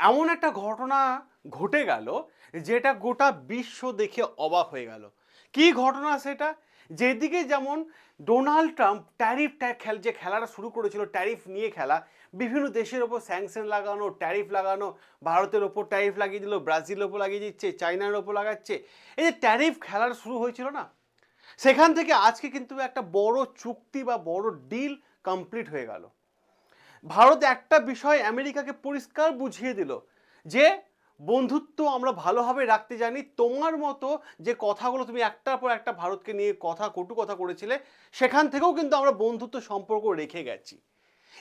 এমন একটা ঘটনা ঘটে গেল যেটা গোটা বিশ্ব দেখে অবাক হয়ে গেল। কি ঘটনা সেটা? যেদিকে যেমন ডোনাল্ড ট্রাম্প ট্যারিফ খেল যে খেলাটা শুরু করেছিল, ট্যারিফ নিয়ে খেলা, বিভিন্ন দেশের ওপর স্যাংশন লাগানো, ট্যারিফ লাগানো, ভারতের ওপর ট্যারিফ লাগিয়ে দিল, ব্রাজিলের ওপর লাগিয়ে দিচ্ছে চায়নার ওপর লাগাচ্ছে, এই যে ট্যারিফ খেলার শুরু হয়েছিল না? সেখান থেকে আজকে কিন্তু একটা বড় চুক্তি বা বড় ডিল কমপ্লিট হয়ে গেল। ভারত একটা বিষয় আমেরিকাকে পরিষ্কার বুঝিয়ে দিল যে, বন্ধুত্ব আমরা ভালোভাবে রাখতে জানি, তোমার মতো যে কথাগুলো তুমি একটার পর একটা ভারতকে নিয়ে কথা, কটু কথা করেছিলে, সেখান থেকেও কিন্তু আমরা বন্ধুত্ব সম্পর্ক রেখে গেছি।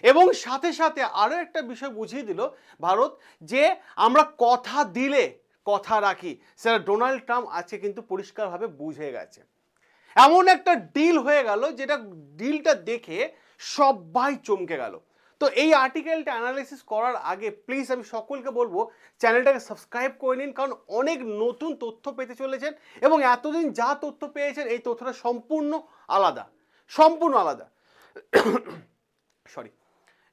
এবং সাথে সাথে আরও একটা বিষয় বুঝিয়ে দিল ভারত যে, আমরা কথা দিলে কথা রাখি, সেটা ডোনাল্ড ট্রাম্প আজকে কিন্তু পরিষ্কারভাবে বুঝে গেছে। এমন একটা ডিল হয়ে গেল, যেটা ডিলটা দেখে সবাই চমকে গেল। তো এই আর্টিকেলটা অ্যানালাইসিস করার আগে প্লিজ আমি সকলকে বলব চ্যানেলটাকে সাবস্ক্রাইব করে নিন, কারণ অনেক নতুন তথ্য পেতে চলেছেন এবং এতদিন যা তথ্য পেয়েছেন, এই তথ্যটা সম্পূর্ণ আলাদা সম্পূর্ণ আলাদা। সরি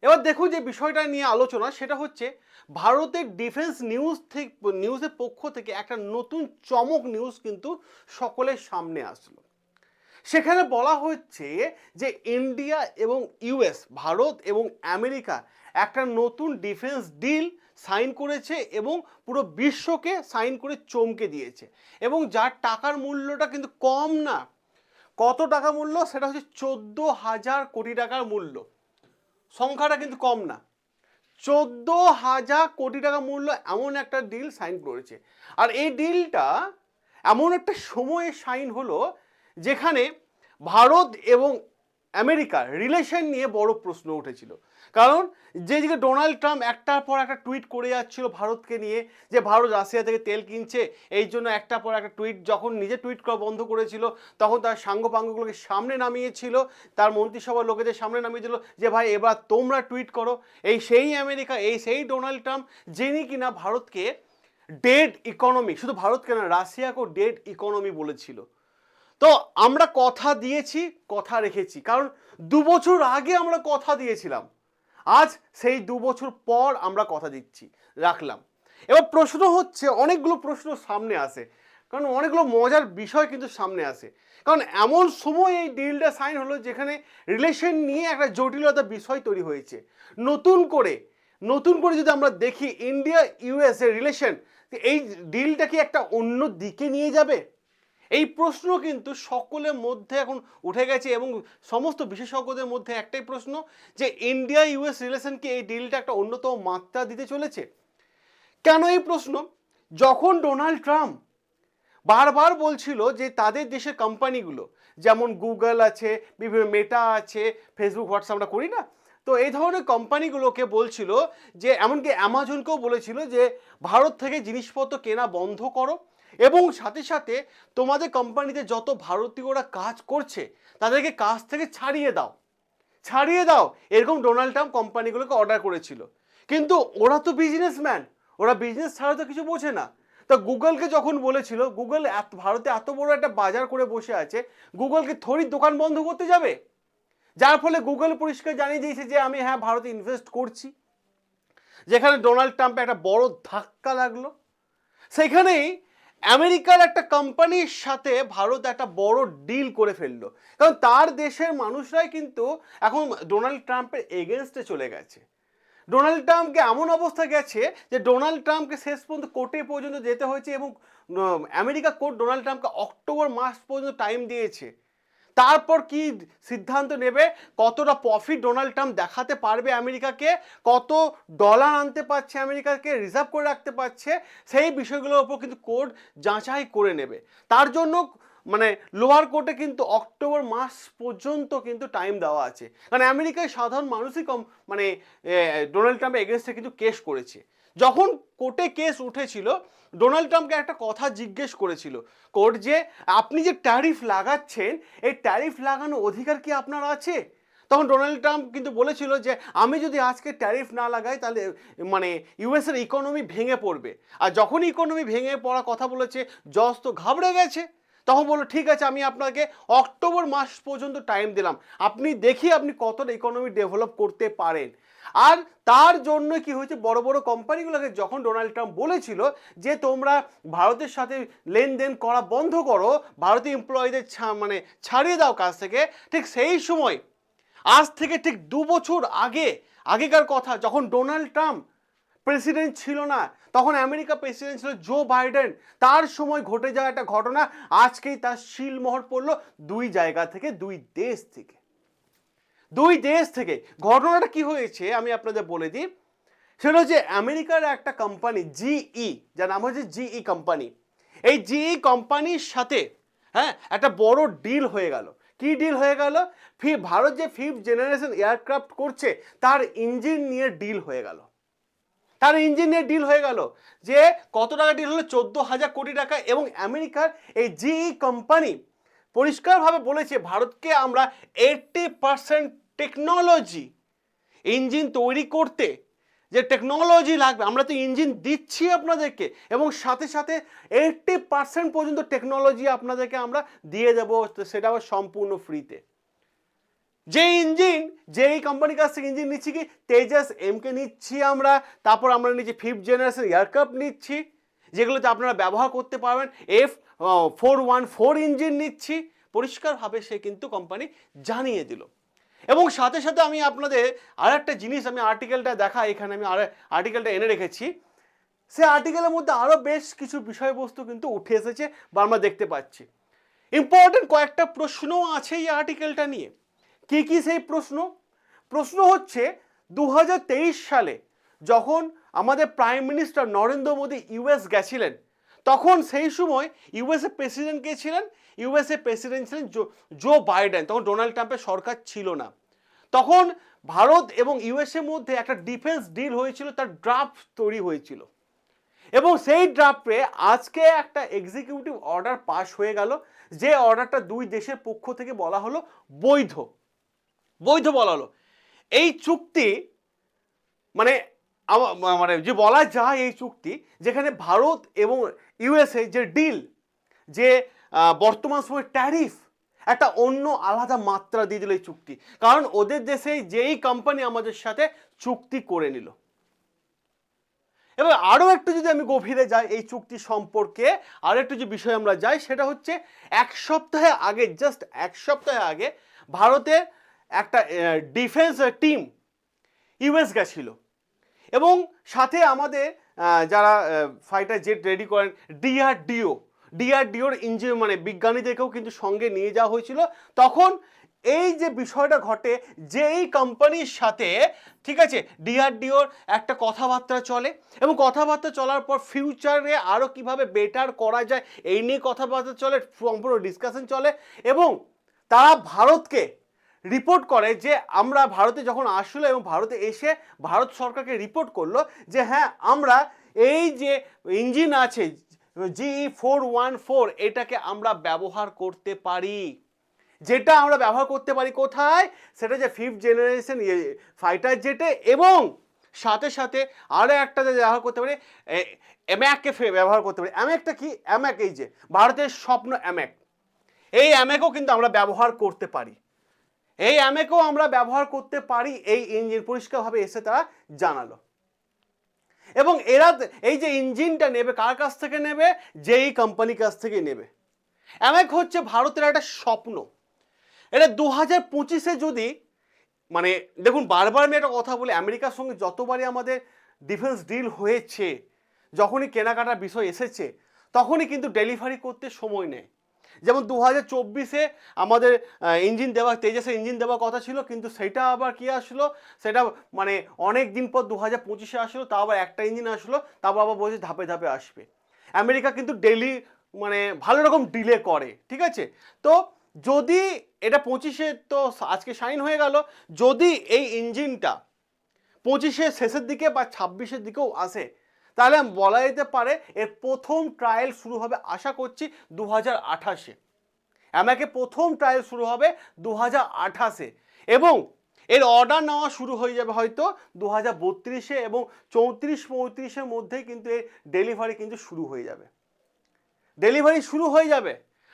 এবার দেখুন যে বিষয়টা নিয়ে আলোচনা, সেটা হচ্ছে ভারতের ডিফেন্স নিউজ থেকে নিউজের পক্ষ থেকে একটা নতুন চমক নিউজ কিন্তু সকলের সামনে আসলো। সেখানে বলা হচ্ছে যে ইন্ডিয়া এবং ইউএস, ভারত এবং আমেরিকা একটা নতুন ডিফেন্স ডিল সাইন করেছে এবং পুরো বিশ্বকে সাইন করে চমকে দিয়েছে। এবং যার টাকার মূল্যটা কিন্তু কম না, কত টাকা মূল্য? সেটা হচ্ছে চোদ্দ হাজার কোটি টাকার মূল্য। সংখ্যাটা কিন্তু কম না। চোদ্দ হাজার কোটি টাকা মূল্য এমন একটা ডিল সাইন করেছে। আর এই ডিলটা এমন একটা সময়ে সাইন হলো যেখানে ভারত এবং আমেরিকার রিলেশন নিয়ে বড় প্রশ্ন উঠেছিল। কারণ যে যেদিকে ডোনাল্ড ট্রাম্প একটার পর একটা টুইট করে যাচ্ছিল ভারতকে নিয়ে যে ভারত রাশিয়া থেকে তেল কিনছে, এই জন্য একটা পর একটা টুইট যখন নিজে টুইট করা বন্ধ করেছিল, তখন তার সাঙ্গপাঙ্গগুলোকে সামনে নামিয়েছিল, তার মন্ত্রিসভার লোকেদের সামনে নামিয়েছিল যে, ভাই, এবার তোমরা টুইট করো। এই সেই আমেরিকা, এই সেই ডোনাল্ড ট্রাম্প যিনি কিনা ভারতকে ডেড ইকোনমি শুধু ভারতকে না, রাশিয়াকেও ডেড ইকোনমি বলেছিল। তো আমরা কথা দিয়েছি, কথা রেখেছি। কারণ দু বছর আগে আমরা কথা দিয়েছিলাম। আজ সেই দু বছর পর আমরা কথা দিচ্ছি, রাখলাম। এবার প্রশ্ন হচ্ছে, অনেকগুলো প্রশ্ন সামনে আসে। কারণ অনেকগুলো মজার বিষয় কিন্তু সামনে আসে। কারণ এমন সময় এই ডিলটা সাইন হলো যেখানে রিলেশন নিয়ে একটা জটিলতা বিষয় তৈরি হয়েছে। নতুন করে নতুন করে যদি আমরা দেখি ইন্ডিয়া ইউএস এর রিলেশন এই ডিলটা কি একটা অন্য দিকে নিয়ে যাবে? এই প্রশ্ন কিন্তু সকলের মধ্যে এখন উঠে গেছে এবং সমস্ত বিশেষজ্ঞদের মধ্যে একটাই প্রশ্ন যে ইন্ডিয়া ইউএস রিলেশনকে এই ডিলটা একটা অন্যতম মাত্রা দিতে চলেছে? কেন এই প্রশ্ন? যখন ডোনাল্ড ট্রাম্প বারবার বলছিল যে তাদের দেশের কোম্পানিগুলো, যেমন গুগল আছে, বিভিন্ন মেটা আছে, ফেসবুক, হোয়াটসঅ্যাপ আমরা করি না, তো এই ধরনের কোম্পানিগুলোকে বলছিল যে, এমনকি অ্যামাজনকেও বলেছিল যে, ভারত থেকে জিনিসপত্র কেনা বন্ধ করো এবং সাথে সাথে তোমাদের কোম্পানিতে যত ভারতীয়রা কাজ করছে, তাদেরকে কাজ থেকে ছাড়িয়ে দাও। ছাড়িয়ে দাও। এরকম ডোনাল্ড ট্রাম্প কোম্পানিগুলোকে অর্ডার করেছিল। কিন্তু ওরা তো বিজনেসম্যান ওরা বিজনেস ছাড়া তো কিছু বোঝে না। তা গুগলকে যখন বলেছিল, গুগল এত, ভারতে এত বড় একটা বাজার করে বসে আছে, গুগলকে থরি দোকান বন্ধ করতে যাবে? যার ফলে গুগল পরিষ্কার জানিয়ে দিয়েছে যে, আমি হ্যাঁ ভারতে ইনভেস্ট করছি। যেখানে ডোনাল্ড ট্রাম্পে একটা বড় ধাক্কা লাগল। সেখানেই আমেরিকার একটা কোম্পানির সাথে ভারত একটা বড় ডিল করে ফেলল। কারণ তার দেশের মানুষরাই কিন্তু এখন ডোনাল্ড ট্রাম্পের এগেনস্টে চলে গেছে। ডোনাল্ড ট্রাম্পকে এমন অবস্থা গেছে যে ডোনাল্ড ট্রাম্পকে শেষ পর্যন্ত কোর্টে পর্যন্ত যেতে হয়েছে এবং আমেরিকা কোর্ট ডোনাল্ড ট্রাম্পকে অক্টোবর মাস পর্যন্ত টাইম দিয়েছে। তারপর কি সিদ্ধান্ত নেবে? কতটা প্রফিট ডোনাল্ড ট্রাম্প দেখাতে পারবে আমেরিকাকে? কত ডলার আনতে পারছে আমেরিকাকে? রিজার্ভ করে রাখতে পারছে? সেই বিষয়গুলোর উপর কিন্তু কোর্ট যাচাই করে নেবে। তার জন্য মানে লোয়ার কোর্টে কিন্তু অক্টোবর মাস পর্যন্ত কিন্তু টাইম দেওয়া আছে। কারণ আমেরিকায় সাধারণ মানুষই কম মানে ডোনাল্ড ট্রাম্পের এগেনস্টে কিন্তু কেস করেছে। যখন কোর্টে কেস উঠেছিল, ডোনাল্ড ট্রাম্পকে একটা কথা জিজ্ঞেস করেছিল। কোর্ট যে, আপনি যে ট্যারিফ লাগাচ্ছেন, এই ট্যারিফ লাগানো অধিকার কি আপনার আছে? তখন ডোনাল্ড ট্রাম্প কিন্তু বলেছিল যে, আমি যদি আজকে ট্যারিফ না লাগাই, তাহলে মানে ইউএসের ইকোনমি ভেঙে পড়বে। আর যখন ইকোনমি ভেঙে পড়ার কথা বলেছে, জজ তো ঘাবড়ে গেছে। তখন বলল, ঠিক আছে, আমি আপনাকে অক্টোবর মাস পর্যন্ত টাইম দিলাম। আপনি দেখি আপনি কতটা ইকোনমি ডেভেলপ করতে পারেন। আর তার জন্য কি হয়েছে, বড় বড় কোম্পানিগুলোকে যখন ডোনাল্ড ট্রাম্প বলেছিল যে, তোমরা ভারতের সাথে লেনদেন করা বন্ধ করো, ভারতীয় এমপ্লয়ীদের মানে ছাড়িয়ে দাও কাজ থেকে, ঠিক সেই সময়, আজ থেকে ঠিক দু বছর আগে, আগেকার কথা, যখন ডোনাল্ড ট্রাম্প প্রেসিডেন্ট ছিল না। তখন আমেরিকা প্রেসিডেন্ট ছিল জো বাইডেন। তার সময় ঘটে যাওয়া একটা ঘটনা, আজকেই তার শিলমোহর পড়ল দুই জায়গা থেকে, দুই দেশ থেকে। দুই দেশ থেকে। ঘটনাটা কি হয়েছে আমি আপনাদের বলে দিই। সেটা হচ্ছে আমেরিকার একটা কোম্পানি জিই যার নাম হচ্ছে জিই কোম্পানি এই জিই কোম্পানির সাথে হ্যাঁ একটা বড় ডিল হয়ে গেল। কি ডিল হয়ে গেল? ফি ভারত যে ফিফথ জেনারেশন এয়ারক্রাফট করছে, তার ইঞ্জিন নিয়ে ডিল হয়ে গেল। তার ইঞ্জিন ডিল হয়ে গেল যে কত টাকা ডিল হলো? চোদ্দ হাজার কোটি টাকা এবং আমেরিকার এই জিই কোম্পানি পরিষ্কারভাবে বলেছে, ভারতকে আমরা এইটটি পার্সেন্ট টেকনোলজি ইঞ্জিন তৈরি করতে যে টেকনোলজি লাগবে, আমরা তো ইঞ্জিন দিচ্ছি আপনাদেরকে এবং সাথে সাথে এইটটি পার্সেন্ট পর্যন্ত টেকনোলজি আপনাদেরকে আমরা দিয়ে দেবো, সেটা আবার সম্পূর্ণ ফ্রিতে যে ইঞ্জিন, যেই কোম্পানির কাছ থেকে ইঞ্জিন নিচ্ছি কি? তেজাস এমকে নিচ্ছি আমরা। তারপর আমরা নিচ্ছি ফিফথ জেনারেশন এয়ারক্রাফট নিচ্ছি, যেগুলোতে আপনারা ব্যবহার করতে পারবেন। F four one four engine নিচ্ছি। পরিষ্কারভাবে সে কিন্তু কোম্পানি জানিয়ে দিল। এবং সাথে সাথে আমি আপনাদের আর একটা জিনিস আমি আর্টিকেলটা দেখা এখানে আমি আর আর্টিকেলটা এনে রেখেছি। সে আর্টিকেলের মধ্যে আরও বেশ কিছু বিষয়বস্তু কিন্তু উঠে এসেছে বা আমরা দেখতে পাচ্ছি। ইম্পর্টেন্ট কয়েকটা প্রশ্নও আছে এই আর্টিকেলটা নিয়ে। কি কি সেই প্রশ্ন? প্রশ্ন হচ্ছে দু হাজার তেইশ সালে যখন আমাদের prime minister Narendra Modi US গেছিলেন, তখন সেই সময় ইউএসএ প্রেসিডেন্ট কে ছিলেন? ইউএসএ প্রেসিডেন্ট ছিলেন জো জো বাইডেন তখন ডোনাল্ড ট্রাম্পের সরকার ছিল না। তখন ভারত এবং ইউএসএর মধ্যে একটা ডিফেন্স ডিল হয়েছিল, তার ড্রাফট তৈরি হয়েছিল। এবং সেই ড্রাফটে আজকে একটা এক্সিকিউটিভ অর্ডার পাশ হয়ে গেল, যে অর্ডারটা দুই দেশের পক্ষ থেকে বলা হলো বৈধ। বৈধ বলা হলো। এই চুক্তি মানে মানে যে বলা যায় এই চুক্তি, যেখানে ভারত এবং ইউএসএ যে ডিল, যে বর্তমান সময় ট্যারিফ, একটা অন্য আলাদা মাত্রা দিয়ে দিল এই চুক্তি। কারণ ওদের দেশে যেই কোম্পানি আমাদের সাথে চুক্তি করে নিল। এবার আরও একটু যদি আমি গভীরে যাই এই চুক্তি সম্পর্কে, আরও একটু যে বিষয় আমরা যাই, সেটা হচ্ছে এক সপ্তাহে আগে জাস্ট এক সপ্তাহে আগে ভারতের একটা ডিফেন্স টিম ইউএস গেছিল। এবং সাথে আমাদের যারা ফাইটার জেট রেডি করেন ডিআরডিও ডিআরডিওর ইঞ্জিনিয়ার মানে বিজ্ঞানীদেরকেও কিন্তু সঙ্গে নিয়ে যাওয়া হয়েছিল। তখন এই যে বিষয়টা ঘটে যে এই কোম্পানির সাথে, ঠিক আছে ডিআরডিওর একটা কথাবার্তা চলে, এবং কথাবার্তা চলার পর ফিউচারে আরও কীভাবে বেটার করা যায়, এই নিয়ে কথাবার্তা চলে, সম্পূর্ণ ডিসকাশন চলে, এবং তারা ভারতকে রিপোর্ট করে যে আমরা ভারতে যখন আসলো এবং ভারতে এসে ভারত সরকারকে রিপোর্ট করল যে হ্যাঁ আমরা এই যে ইঞ্জিন আছে জি ফোর ওয়ান ফোর এটাকে আমরা ব্যবহার করতে পারি। যেটা আমরা ব্যবহার করতে পারি কোথায়? সেটা যে ফিফথ জেনারেশন ফাইটার জেটে এবং সাথে সাথে আরও একটা যে ব্যবহার করতে পারি অ্যাম্যাককে ব্যবহার করতে পারি। অ্যাম্যাকটা কি? অ্যাম্যাক এই যে, ভারতের স্বপ্ন অ্যাম্যাক এই অ্যামেকও কিন্তু আমরা ব্যবহার করতে পারি। এই অ্যামেকও আমরা ব্যবহার করতে পারি, এই ইঞ্জিন পরিষ্কারভাবে এসে তারা জানালো। এবং এরা এই যে ইঞ্জিনটা নেবে, কার কাছ থেকে নেবে? যেই কোম্পানির কাছ থেকে নেবে। অ্যামেক হচ্ছে ভারতের একটা স্বপ্ন। এটা দু হাজার পঁচিশে যদি মানে দেখুন, বারবার আমি একটা কথা বলি, আমেরিকার সঙ্গে যতবারই আমাদের ডিফেন্স ডিল হয়েছে, যখনই কেনাকাটার বিষয় এসেছে, তখনই কিন্তু ডেলিভারি করতে সময় নেয়। যেমন দু হাজার চব্বিশে আমাদের ইঞ্জিন দেওয়া, তেজাসের ইঞ্জিন দেওয়ার কথা ছিল, কিন্তু সেটা আবার কি আসলো? সেটা মানে অনেক দিন পর দু হাজার পঁচিশে আসলো, তাও আবার একটা ইঞ্জিন আসলো, তারপর আবার বলছে ধাপে ধাপে আসবে। আমেরিকা কিন্তু ডেলি মানে ভালো রকম ডিলে করে, ঠিক আছে? তো যদি এটা পঁচিশে তো আজকে সাইন হয়ে গেল, যদি এই ইঞ্জিনটা পঁচিশের শেষের দিকে বা ছাব্বিশের দিকেও আসে তাহলে বলা যেতে পারে এর প্রথম ট্রায়াল শুরু হবে, আশা করছি দু হাজার আঠাশে। আমাকে প্রথম ট্রায়াল শুরু হবে দু হাজার আঠাশে এবং এর অর্ডার নেওয়া শুরু হয়ে যাবে হয়তো দু হাজার বত্রিশে এবং চৌত্রিশ পঁয়ত্রিশের মধ্যেই কিন্তু এর ডেলিভারি কিন্তু শুরু হয়ে যাবে। ডেলিভারি শুরু হয়ে যাবে।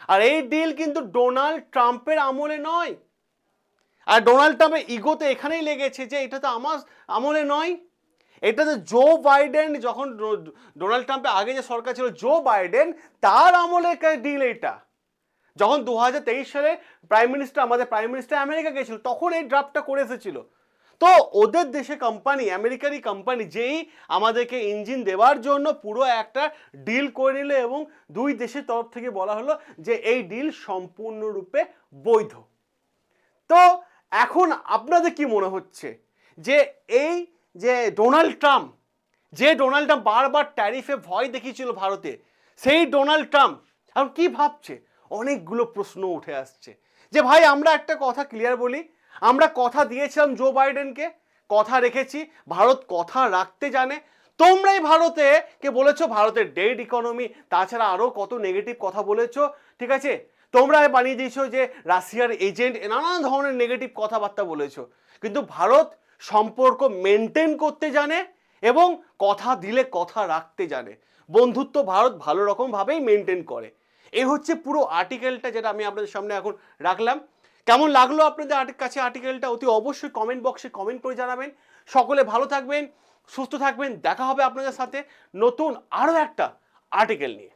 আর এই ডিল কিন্তু ডোনাল্ড ট্রাম্পের আমলে নয়। আর ডোনাল্ড ট্রাম্পের ইগোতে এখানেই লেগেছে যে এটা তো আমার আমলে নয়। এটা তো জো বাইডেন যখন ডোনাল্ড ট্রাম্পের আগে যে সরকার ছিল জো বাইডেন তার আমলে ডিল এটা যখন দু হাজার তেইশ সালে প্রাইম মিনিস্টার আমাদের প্রাইম মিনিস্টার আমেরিকা গেছিল, তখন এই ড্রাফটটা করে এসেছিল। তো ওদের দেশে কোম্পানি আমেরিকারই কোম্পানি যেই আমাদেরকে ইঞ্জিন দেওয়ার জন্য পুরো একটা ডিল করে নিল এবং দুই দেশের তরফ থেকে বলা হলো যে এই ডিল সম্পূর্ণরূপে বৈধ। তো এখন আপনাদের কি মনে হচ্ছে? যে এই যে ডোনাল্ড ট্রাম্প, যে ডোনাল্ড ট্রাম্প বারবার ট্যারিফে ভয় দেখিয়েছিল ভারতে, সেই ডোনাল্ড ট্রাম্প, এখন কি ভাবছে? অনেকগুলো প্রশ্ন উঠে আসছে। যে ভাই, আমরা একটা কথা ক্লিয়ার বলি, আমরা কথা দিয়েছিলাম জো বাইডেনকে কথা রেখেছি, ভারত কথা রাখতে জানে। তোমরাই ভারতে কে বলেছ ভারতের ডেড ইকোনমি তাছাড়া আরও কত নেগেটিভ কথা বলেছ, ঠিক আছে? তোমরা বানিয়ে দিয়েছ যে রাশিয়ার এজেন্ট নানান ধরনের নেগেটিভ কথাবার্তা বলেছ। কিন্তু ভারত সম্পর্ক মেনটেন করতে জানে এবং কথা দিলে কথা রাখতে জানে। বন্ধুত্ব ভারত ভালো রকমভাবেই মেনটেন করে। এই হচ্ছে পুরো আর্টিকেলটা যেটা আমি আপনাদের সামনে এখন রাখলাম। কেমন লাগল আপনাদের কাছে আর্টিকেলটা অতি অবশ্যই কমেন্ট বক্সে কমেন্ট করে জানাবেন। সকলে ভালো থাকবেন, সুস্থ থাকবেন, দেখা হবে আপনাদের সাথে নতুন আরও একটা আর্টিকেল নিয়ে।